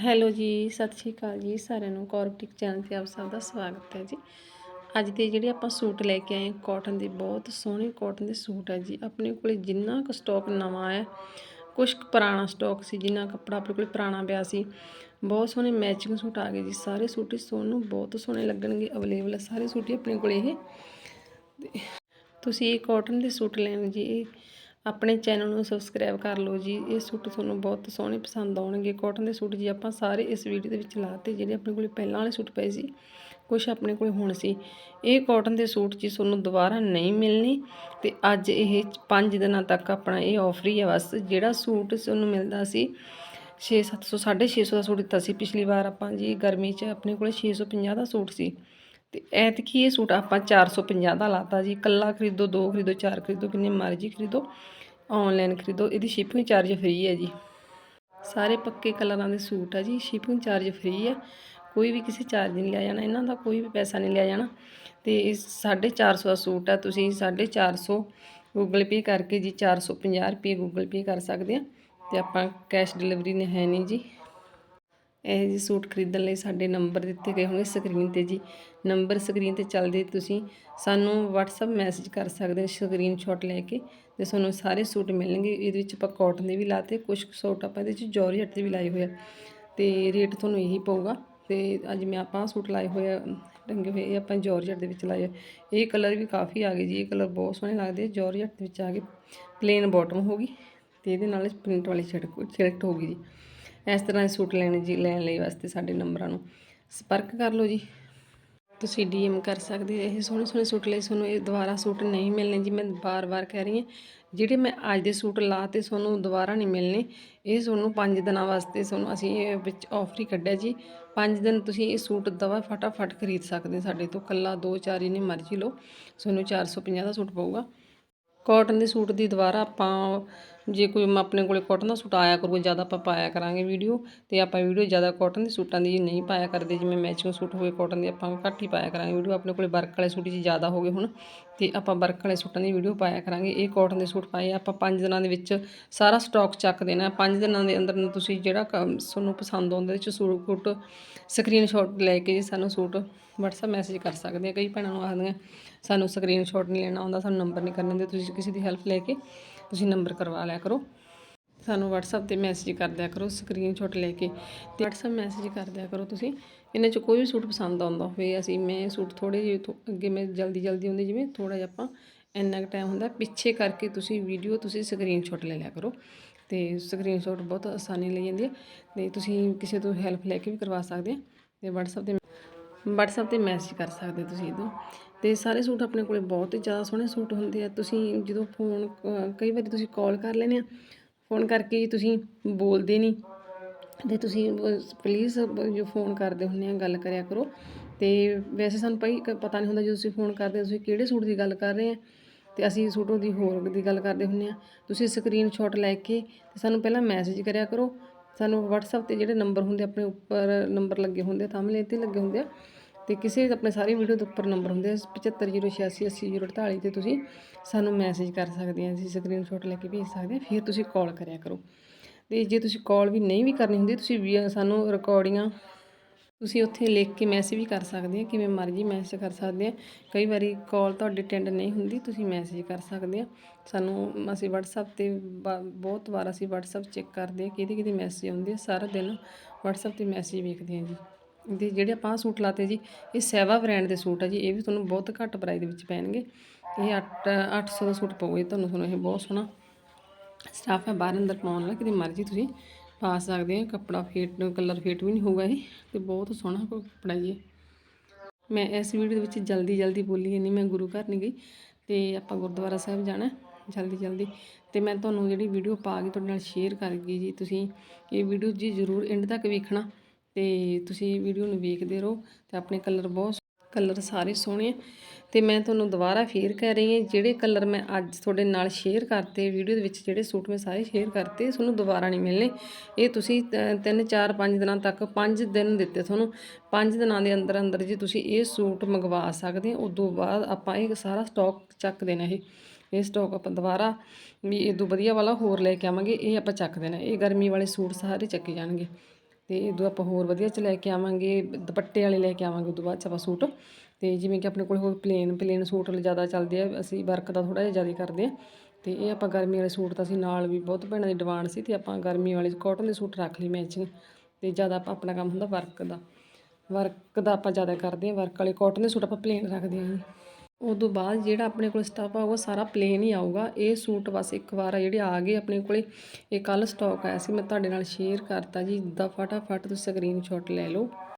Hello ਜੀ, ਸਤਿ ਸ਼੍ਰੀ ਅਕਾਲ ਜੀ ਸਾਰਿਆਂ ਨੂੰ। ਕੌਰਪਟਿਕ ਚੈਨਲ ਤੇ ਆਪ ਸਭ ਦਾ ਸਵਾਗਤ ਹੈ ਜੀ। ਅੱਜ ਦੇ ਜਿਹੜੇ ਆਪਾਂ ਸੂਟ ਲੈ ਕੇ ਆਏ ਕਾਟਨ ਦੇ, ਬਹੁਤ ਸੋਹਣੇ ਕਾਟਨ ਦੇ ਸੂਟ ਹੈ ਜੀ। ਆਪਣੇ ਕੋਲੇ ਜਿੰਨਾ ਕੁ ਸਟਾਕ ਨਵਾਂ ਆਇਆ ਕੁਝ ਕੁ ਪੁਰਾਣਾ ਸਟਾਕ ਸੀ, ਜਿੰਨਾ ਕੱਪੜਾ ਆਪਣੇ ਕੋਲੇ ਪੁਰਾਣਾ ਪਿਆ ਸੀ, ਬਹੁਤ ਸੋਹਣੇ ਮੈਚਿੰਗ ਸੂਟ ਆ ਗਏ ਜੀ। ਸਾਰੇ ਸੂਟ ਸੋਨੂੰ ਬਹੁਤ ਸੋਹਣੇ ਲੱਗਣਗੇ ਅਵੇਲੇਬਲ ਸਾਰੇ ਸੂਟ ਆਪਣੇ ਕੋਲੇ ਇਹ। ਤੁਸੀਂ ਇਹ ਕਾਟਨ ਦੇ ਸੂਟ ਲੈਣ ਜੀ, ਇਹ ਆਪਣੇ ਚੈਨਲ ਨੂੰ ਸਬਸਕ੍ਰਾਈਬ ਕਰ ਲਓ ਜੀ। ਇਹ ਸੂਟ ਤੁਹਾਨੂੰ ਬਹੁਤ ਸੋਹਣੇ ਪਸੰਦ ਆਉਣਗੇ। ਕਾਟਨ ਦੇ ਸੂਟ ਜੀ ਆਪਾਂ ਸਾਰੇ ਇਸ ਵੀਡੀਓ ਦੇ ਵਿੱਚ ਲਾਤੇ, ਜਿਹੜੇ ਆਪਣੇ ਕੋਲੇ ਪਹਿਲਾਂ ਵਾਲੇ ਸੂਟ ਪਏ ਸੀ। ਕੁਝ ਆਪਣੇ ਕੋਲੇ ਹੁਣ ਸੀ। ਇਹ ਕਾਟਨ ਦੇ ਸੂਟ ਜੀ ਤੁਹਾਨੂੰ ਦੁਬਾਰਾ ਨਹੀਂ ਮਿਲਣੇ ਤੇ ਅੱਜ ਇਹ 5 ਦਿਨਾਂ ਤੱਕ ਆਪਣਾ ਇਹ ਆਫਰ ਹੀ ਹੈ ਬਸ ਜਿਹੜਾ ਸੂਟ ਤੁਹਾਨੂੰ ਮਿਲਦਾ ਸੀ 6 700 650 ਦਾ ਸੂਟ ਦਿੱਤਾ ਸੀ। ਪਿਛਲੀ ਵਾਰ ਆਪਾਂ ਜੀ ਗਰਮੀ 'ਚ ਆਪਣੇ ਕੋਲੇ 650 ਦਾ ਸੂਟ ਸੀ। ਤੇ ਐਤਕੀ ਇਹ ਸੂਟ ਆਪਾਂ 450 ਦਾ ਲਾਤਾ ਜੀ। ਕੱਲਾ ਖਰੀਦੋ, ਦੋ ਖਰੀਦੋ, ਚਾਰ ਖਰੀਦੋ, ਕਿੰਨੇ ਮਰਜ਼ੀ ਖਰੀਦੋ ਆਨਲਾਈਨ ਖਰੀਦੋ। ਇਹਦੀ ਸ਼ਿਪਿੰਗ ਚਾਰਜ ਫ੍ਰੀ ਹੈ ਜੀ। ਸਾਰੇ ਪੱਕੇ ਕਲਰਾਂ ਦੇ ਸੂਟ ਆ ਜੀ। ਸ਼ਿਪਿੰਗ ਚਾਰਜ ਫ੍ਰੀ ਹੈ। ਕੋਈ ਵੀ ਕਿਸੇ ਚਾਰਜ ਨਹੀਂ ਲਿਆ ਜਾਣਾ। ਇਹਨਾਂ ਦਾ ਕੋਈ ਵੀ ਪੈਸਾ ਨਹੀਂ ਲਿਆ ਜਾਣਾ। ਤੇ ਇਹ 450 ਦਾ ਸੂਟ ਆ। ਤੁਸੀਂ 450 ਗੂਗਲ ਪੇ ਕਰਕੇ ਜੀ 450 ਰੁਪਏ ਗੂਗਲ ਪੇ ਕਰ ਸਕਦੇ ਆ। ਤੇ ਆਪਾਂ ਕੈਸ਼ ਡਿਲੀਵਰੀ ਨਹੀਂ ਹੈ ਨਹੀਂ ਜੀ। ਇਹੋ ਜਿਹੇ ਸੂਟ ਖਰੀਦਣ ਲਈ ਸਾਡੇ ਨੰਬਰ ਦਿੱਤੇ ਗਏ ਹੋਣਗੇ ਸਕਰੀਨ ਤੇ ਜੀ। ਨੰਬਰ ਸਕਰੀਨ ਤੇ ਚੱਲਦੇ ਤੁਸੀਂ ਸਾਨੂੰ WhatsApp ਮੈਸੇਜ ਕਰ ਸਕਦੇ ਹੋ ਸਕਰੀਨਸ਼ਾਟ ਲੈ ਕੇ ਤੇ ਤੁਹਾਨੂੰ ਸਾਰੇ ਸੂਟ ਮਿਲਣਗੇ। ਇਹਦੇ ਵਿੱਚ ਆਪਾਂ ਕਾਟਨ ਦੇ ਵੀ ਲਾਤੇ ਕੁਝ ਸੂਟ ਆਪਾਂ ਇਹਦੇ ਵਿੱਚ ਜੋਰਜਟ ਦੇ ਵੀ ਲਾਏ ਹੋਏ ਆ। ਤੇ ਰੇਟ ਤੁਹਾਨੂੰ ਇਹੀ ਪਊਗਾ। ਤੇ ਅੱਜ ਮੈਂ ਆਪਾਂ ਸੂਟ ਲਾਏ ਹੋਏ ਆ ਟੰਗੇ ਹੋਏ, ਇਹ ਆਪਾਂ ਜੋਰਜਟ ਦੇ ਵਿੱਚ ਲਾਏ ਆ। ਇਹ ਕਲਰ ਵੀ ਕਾਫੀ ਆ ਗਏ ਜੀ, ਇਹ ਕਲਰ ਬਹੁਤ ਸੋਹਣੇ ਲੱਗਦੇ ਜੋਰਜਟ ਦੇ ਵਿੱਚ ਆ ਗਏ ਪਲੇਨ ਬਾਟਮ ਹੋ ਗਈ ਤੇ ਇਹਦੇ ਨਾਲ ਪ੍ਰਿੰਟ ਵਾਲੀ ਛਿੜਕ ਛਿੜਕ ਹੋ ਗਈ ਜੀ। ਇਸ ਤਰ੍ਹਾਂ ਦੇ ਸੂਟ ਲੈਣੇ ਜੀ, ਲੈਣ ਲਈ ਵਾਸਤੇ ਸਾਡੇ ਨੰਬਰਾਂ ਨੂੰ। ਸੰਪਰਕ ਕਰ ਲਓ ਜੀ। ਤੁਸੀਂ ਡੀਐਮ ਕਰ ਸਕਦੇ ਇਹ ਸੋਹਣੇ ਸੋਹਣੇ ਸੂਟ ਲਈ ਤੁਹਾਨੂੰ ਇਹ ਦੁਬਾਰਾ ਸੂਟ ਨਹੀਂ ਮਿਲਣੇ ਜੀ। ਮੈਂ ਬਾਰ-ਬਾਰ ਕਹਿ ਰਹੀ ਹਾਂ, ਜਿਹੜੇ ਮੈਂ ਅੱਜ ਦੇ ਸੂਟ ਲਾ ਤੇ ਤੁਹਾਨੂੰ ਦੁਬਾਰਾ ਨਹੀਂ ਮਿਲਣੇ, ਇਹ ਤੁਹਾਨੂੰ 5 ਦਿਨਾਂ ਵਾਸਤੇ ਤੁਹਾਨੂੰ ਅਸੀਂ ਇਹ ਵਿੱਚ ਆਫਰ ਹੀ ਕੱਢਿਆ ਜੀ। 5 ਦਿਨ ਤੁਸੀਂ ਇਹ ਸੂਟ ਦਵਾ ਫਟਾਫਟ ਖਰੀਦ ਸਕਦੇ ਸਾਡੇ ਤੋਂ। ਕੱਲਾ 2 4 ਇਹਨੇ ਮਰਜ਼ੀ ਲਓ। ਤੁਹਾਨੂੰ 450 ਦਾ ਸੂਟ ਪਊਗਾ। ਕਾਟਨ ਦੇ ਸੂਟ ਦੀ ਦੁਬਾਰਾ ਆਪਾਂ ਜੇ ਕੋਈ ਆਪਣੇ ਕੋਲੇ ਕਾਟਨ ਦਾ ਸੂਟ ਆਇਆ ਕਰੂਗਾ, ਜ਼ਿਆਦਾ ਆਪਾਂ ਪਾਇਆ ਕਰਾਂਗੇ ਵੀਡੀਓ ਤੇ ਆਪਾਂ ਵੀਡੀਓ ਜ਼ਿਆਦਾ ਕਾਟਨ ਦੇ ਸੂਟਾਂ ਦੀ ਨਹੀਂ ਪਾਇਆ ਕਰਦੇ, ਜਿਵੇਂ ਮੈਚਿੰਗ ਸੂਟ ਹੋਵੇ ਕਾਟਨ ਦੇ, ਆਪਾਂ ਘੱਟ ਹੀ ਪਾਇਆ ਕਰਾਂਗੇ ਵੀਡੀਓ ਆਪਣੇ ਕੋਲੇ ਵਰਕ ਵਾਲੇ ਸੂਟ ਜੀ ਜ਼ਿਆਦਾ ਹੋ ਗਏ ਹੁਣ, ਤੇ ਆਪਾਂ ਵਰਕ ਵਾਲੇ ਸੂਟਾਂ ਦੀ ਵੀਡੀਓ ਪਾਇਆ ਕਰਾਂਗੇ। ਇਹ ਕਾਟਨ ਦੇ ਸੂਟ ਪਾਏ ਆਪਾਂ 5 ਦਿਨਾਂ ਦੇ ਵਿੱਚ ਸਾਰਾ ਸਟਾਕ ਚੱਕ ਦੇਣਾ 5 ਦਿਨਾਂ ਦੇ ਅੰਦਰ ਤੁਸੀਂ ਜਿਹੜਾ ਕੰਮ ਤੁਹਾਨੂੰ ਪਸੰਦ ਆਉਂਦਾ ਇਹਦੇ ਚ ਸੂਟ ਸਕਰੀਨਸ਼ਾਟ ਲੈ ਕੇ ਜੀ ਸਾਨੂੰ ਸੂਟ, WhatsApp ਮੈਸੇਜ ਕਰ ਸਕਦੇ ਆ, ਕਈ ਭੈਣਾਂ ਨੂੰ ਆਖਦੀਆਂ, ਸਾਨੂੰ ਸਕਰੀਨਸ਼ਾਟ ਨਹੀਂ ਲੈਣਾ ਆਉਂਦਾ, ਸਾਨੂੰ ਨੰਬਰ ਨਹੀਂ ਕਰਨੇ ਦੇ ਤੁਸੀਂ ਕਿਸੇ ਦੀ ਹੈਲਪ ਲੈ ਕੇ ਤੁਸੀਂ ਨੰਬਰ ਕਰਵਾ ਲਿਆ ਕਰੋ। ਸਾਨੂੰ WhatsApp ਤੇ ਮੈਸੇਜ ਕਰ ਦਿਆ ਕਰੋ ਸਕਰੀਨਸ਼ਾਟ ਲੈ ਕੇ। ਤੇ WhatsApp ਮੈਸੇਜ ਕਰ ਦਿਆ ਕਰੋ ਤੁਸੀਂ। ਇਹਨਾਂ 'ਚ ਕੋਈ ਵੀ ਸੂਟ ਪਸੰਦ ਆਉਂਦਾ ਹੋਵੇ, ਅਸੀਂ ਮੈਂ ਸੂਟ ਥੋੜੇ ਜਿਹੇ ਥੋ- ਅੱਗੇ ਮੈਂ ਜਲਦੀ ਜਲਦੀ ਹੁੰਦੀ ਜਿਵੇਂ ਥੋੜਾ ਜਿਹਾ ਆਪਾਂ ਇੰਨਾ ਕੁ ਟਾਈਮ ਹੁੰਦਾ, ਪਿੱਛੇ ਕਰਕੇ ਤੁਸੀਂ ਵੀਡੀਓ ਤੁਸੀਂ ਸਕਰੀਨਸ਼ਾਟ ਲੈ ਲਿਆ ਕਰੋ। ਤੇ ਸਕਰੀਨਸ਼ਾਟ ਬਹੁਤ ਆਸਾਨੀ ਲਈ ਜਾਂਦੀ ਹੈ। ਤੇ ਤੁਸੀਂ ਕਿਸੇ ਤੋਂ ਹੈਲਪ ਲੈ ਕੇ ਵੀ ਕਰਵਾ ਸਕਦੇ ਆ। ਤੇ WhatsApp ਤੇ WhatsApp ਤੇ ਮੈਸੇਜ ਕਰ ਸਕਦੇ ਤੁਸੀਂ ਇਹਦੋਂ ਤੇ ਸਾਰੇ ਸੂਟ ਆਪਣੇ ਕੋਲੇ ਬਹੁਤ ਹੀ ਜ਼ਿਆਦਾ ਸੋਹਣੇ ਸੂਟ ਹੁੰਦੇ ਆ। ਤੁਸੀਂ ਜਦੋਂ ਫੋਨ ਕਈ ਵਾਰੀ ਤੁਸੀਂ ਕਾਲ ਕਰ ਲੈਂਦੇ ਆ ਫੋਨ ਕਰਕੇ ਤੁਸੀਂ ਬੋਲਦੇ ਨਹੀਂ ਤੇ ਤੁਸੀਂ ਪਲੀਜ਼ ਜੋ ਫੋਨ ਕਰਦੇ ਹੁੰਦੇ ਆ, ਗੱਲ ਕਰਿਆ ਕਰੋ। ਤੇ ਵੈਸੇ ਸਾਨੂੰ ਪਈ ਪਤਾ ਨਹੀਂ ਹੁੰਦਾ ਜਦੋਂ ਤੁਸੀਂ ਫੋਨ ਕਰਦੇ ਹੋ, ਤੁਸੀਂ ਕਿਹੜੇ ਸੂਟ ਦੀ ਗੱਲ ਕਰ ਰਹੇ ਆ? ਤੇ ਅਸੀਂ ਸੂਟ ਦੀ ਹੋਰ ਦੀ ਗੱਲ ਕਰਦੇ ਹੁੰਦੇ ਆ। ਤੁਸੀਂ ਸਕਰੀਨਸ਼ਾਟ ਲੈ ਕੇ ਤੇ ਸਾਨੂੰ ਪਹਿਲਾਂ ਮੈਸੇਜ ਕਰਿਆ ਕਰੋ। ਸਾਨੂੰ WhatsApp ਤੇ ਜਿਹੜੇ ਨੰਬਰ ਹੁੰਦੇ ਆਪਣੇ ਉੱਪਰ ਨੰਬਰ ਲੱਗੇ ਹੁੰਦੇ ਆ ਥੰਬਨੇਲ ਤੇ ਲੱਗੇ ਹੁੰਦੇ ਆ। ਤੇ ਕਿਸੇ ਆਪਣੇ ਸਾਰੀ ਵੀਡੀਓ ਦੇ ਉੱਪਰ ਨੰਬਰ ਹੁੰਦੇ ਆ 7506880048 ਤੇ ਤੁਸੀਂ ਸਾਨੂੰ ਮੈਸੇਜ ਕਰ ਸਕਦੇ ਆ, ਅਸੀਂ ਸਕਰੀਨਸ਼ਾਟ ਲੈ ਕੇ ਭੇਜ ਸਕਦੇ ਆ, ਫਿਰ ਤੁਸੀਂ ਕਾਲ ਕਰਿਆ ਕਰੋ। ਤੇ ਜੇ ਤੁਸੀਂ ਕਾਲ ਵੀ ਨਹੀਂ ਵੀ ਕਰਨੀ ਹੁੰਦੀ, ਤੁਸੀਂ ਵੀ ਸਾਨੂੰ ਰਿਕਾਰਡਿੰਗਾਂ ਤੁਸੀਂ ਉੱਥੇ ਲਿਖ ਕੇ ਮੈਸੇਜ ਵੀ ਕਰ ਸਕਦੇ ਆ, ਕਿਵੇਂ ਮਰਜ਼ੀ ਮੈਸੇਜ ਕਰ ਸਕਦੇ ਆ। ਕਈ ਵਾਰੀ ਕਾਲ ਤੁਹਾਡੀ ਅਟੈਂਡ ਨਹੀਂ ਹੁੰਦੀ, ਤੁਸੀਂ ਮੈਸੇਜ ਕਰ ਸਕਦੇ ਆ। ਸਾਨੂੰ, ਅਸੀਂ WhatsApp ਤੇ ਬ- ਬਹੁਤ ਵਾਰ ਅਸੀਂ WhatsApp ਚੈੱਕ ਕਰਦੇ ਆ ਕਿਹਦੇ ਕਿਹਦੇ ਮੈਸੇਜ ਆਉਂਦੇ ਆ, ਸਾਰਾ ਦਿਨ WhatsApp ਤੇ ਮੈਸੇਜ ਵੇਖਦੇ ਆ ਜੀ। ਤੇ ਜਿਹੜੇ ਆਪਾਂ ਸੂਟ ਲਾਤੇ ਜੀ, ਇਹ ਸੈਵਾ ਬ੍ਰਾਂਡ ਦੇ ਸੂਟ ਆ ਜੀ, ਇਹ ਵੀ ਤੁਹਾਨੂੰ ਬਹੁਤ ਘੱਟ ਪ੍ਰਾਈਸ ਦੇ ਵਿੱਚ ਪੈਣਗੇ। ਇਹ 8 800 ਦਾ ਸੂਟ ਪਊਗਾ ਤੁਹਾਨੂੰ ਤੁਹਾਨੂੰ ਇਹ ਬਹੁਤ ਸੋਹਣਾ ਸਟਾਫ ਹੈ ਬਾਹਰ ਅੰਦਰ ਪਾਉਣ ਵਾਲਾ, ਕਿਤੇ ਮਰਜ਼ੀ ਤੁਸੀਂ ਪਾ ਸਕਦੇ ਹੋ, ਕੱਪੜਾ ਫੇਟ ਕਲਰ ਫੇਟ ਵੀ ਨਹੀਂ ਹੋਊਗਾ ਇਹ, ਤੇ ਬਹੁਤ ਸੋਹਣਾ ਕੱਪੜਾ ਜੀ ਇਹ। ਮੈਂ ਇਸ ਵੀਡੀਓ ਦੇ ਵਿੱਚ ਜਲਦੀ ਜਲਦੀ ਬੋਲੀ ਨਹੀਂ ਮੈਂ ਗੁਰੂ ਘਰ ਨਹੀਂ ਗਈ, ਤੇ ਆਪਾਂ ਗੁਰਦੁਆਰਾ ਸਾਹਿਬ ਜਾਣਾ ਜਲਦੀ ਜਲਦੀ। ਤੇ ਮੈਂ ਤੁਹਾਨੂੰ ਜਿਹੜੀ ਵੀਡੀਓ ਪਾ ਕੇ ਤੁਹਾਡੇ ਨਾਲ ਸ਼ੇਅਰ ਕਰ ਗਈ ਜੀ, ਤੁਸੀਂ ਇਹ ਵੀਡੀਓ ਜੀ ਜ਼ਰੂਰ ਐਂਡ ਤੱਕ ਵੇਖਣਾ। ਤੇ ਤੁਸੀਂ ਵੀਡੀਓ ਨੂੰ ਵੇਖਦੇ ਰਹੋ ਤੇ ਆਪਣੇ ਕਲਰ ਬਹੁਤ ਕਲਰ ਸਾਰੇ ਸੋਹਣੇ ਆ। ਤੇ ਮੈਂ ਤੁਹਾਨੂੰ ਦੁਬਾਰਾ ਫੇਰ ਕਹਿ ਰਹੀ ਹਾਂ, ਜਿਹੜੇ ਕਲਰ ਮੈਂ ਅੱਜ ਤੁਹਾਡੇ ਨਾਲ ਸ਼ੇਅਰ ਕਰਤੇ, ਵੀਡੀਓ ਦੇ ਵਿੱਚ ਜਿਹੜੇ ਸੂਟ ਮੈਂ ਸਾਰੇ ਸ਼ੇਅਰ ਕਰਤੇ, ਤੁਹਾਨੂੰ ਦੁਬਾਰਾ ਨਹੀਂ ਮਿਲਣੇ। ਇਹ ਤੁਸੀਂ 3 4 5 ਦਿਨਾਂ ਤੱਕ 5 ਦਿਨ ਦਿੱਤੇ ਤੁਹਾਨੂੰ। 5 ਦਿਨਾਂ ਦੇ ਅੰਦਰ ਅੰਦਰ ਜੇ ਤੁਸੀਂ ਇਹ ਸੂਟ ਮੰਗਵਾ ਸਕਦੇ ਹੋ, ਉਦੋਂ ਬਾਅਦ ਆਪਾਂ ਇਹ ਸਾਰਾ ਸਟਾਕ ਚੱਕ ਦੇਣਾ ਇਹ। ਇਹ ਸਟਾਕ ਆਪਾਂ ਦੁਬਾਰਾ ਵੀ ਇਦੋਂ ਵਧੀਆ ਵਾਲਾ ਹੋਰ ਲੈ ਕੇ ਆਵਾਂਗੇ, ਇਹ ਆਪਾਂ ਚੱਕ ਦੇਣਾ। ਇਹ ਗਰਮੀ ਵਾਲੇ ਸੂਟ ਸਾਰੇ ਚੱਕੇ ਜਾਣਗੇ। ਤੇ ਇਦੋਂ ਆਪਾਂ ਹੋਰ ਵਧੀਆ ਚ ਲੈ ਕੇ ਆਵਾਂਗੇ ਦੁਪੱਟੇ ਵਾਲੇ ਲੈ ਕੇ ਆਵਾਂਗੇ ਉਦੋਂ ਬਾਅਦ ਚ ਆਪਾਂ ਸੂਟ। ਤੇ ਜਿਵੇਂ ਕਿ ਆਪਣੇ ਕੋਲ ਹੋਰ ਪਲੇਨ ਪਲੇਨ ਸੂਟ ਜ਼ਿਆਦਾ ਚੱਲਦੇ ਆ ਅਸੀਂ ਵਰਕ ਦਾ ਥੋੜਾ ਜਿਹਾ ਜ਼ਿਆਦਾ ਕਰਦੇ ਆ ਤੇ ਇਹ ਆਪਾਂ ਗਰਮੀ ਵਾਲੇ ਸੂਟ ਤਾਂ ਅਸੀਂ ਨਾਲ ਵੀ ਬਹੁਤ ਭੈਣਾਂ ਦੀ ਡਿਮਾਂਡ ਸੀ ਤੇ ਆਪਾਂ ਗਰਮੀ ਵਾਲੇ ਕਾਟਨ ਦੇ ਸੂਟ ਰੱਖ ਲਈ ਮੈਚਿੰਗ ਤੇ ਜ਼ਿਆਦਾ ਆਪਾਂ ਆਪਣਾ ਕੰਮ ਹੁੰਦਾ ਵਰਕ ਦਾ। ਵਰਕ ਦਾ ਆਪਾਂ ਜ਼ਿਆਦਾ ਕਰਦੇ ਆ ਵਰਕ ਵਾਲੇ ਕਾਟਨ ਦੇ ਸੂਟ ਆਪਾਂ ਪਲੇਨ ਰੱਖਦੇ ਆ ਜੀ। ਉਦੋਂ ਬਾਅਦ ਜਿਹੜਾ ਆਪਣੇ ਕੋਲ ਸਟਾਫ ਆਊਗਾ ਸਾਰਾ ਪਲੇਨ ਹੀ ਆਊਗਾ। ਇਹ ਸੂਟ ਬਸ ਇੱਕ ਵਾਰ ਆ ਜਿਹੜੇ ਆ ਗਏ ਆਪਣੇ ਕੋਲੇ। ਇਹ ਕੱਲ ਸਟਾਕ ਆਇਆ ਸੀ, ਮੈਂ ਤੁਹਾਡੇ ਨਾਲ ਸ਼ੇਅਰ ਕਰਤਾ ਜੀ। ਜਿੱਦਾਂ ਫਟਾਫਟ ਤੁਸੀਂ ਸਕਰੀਨਸ਼ਾਟ ਲੈ ਲਓ।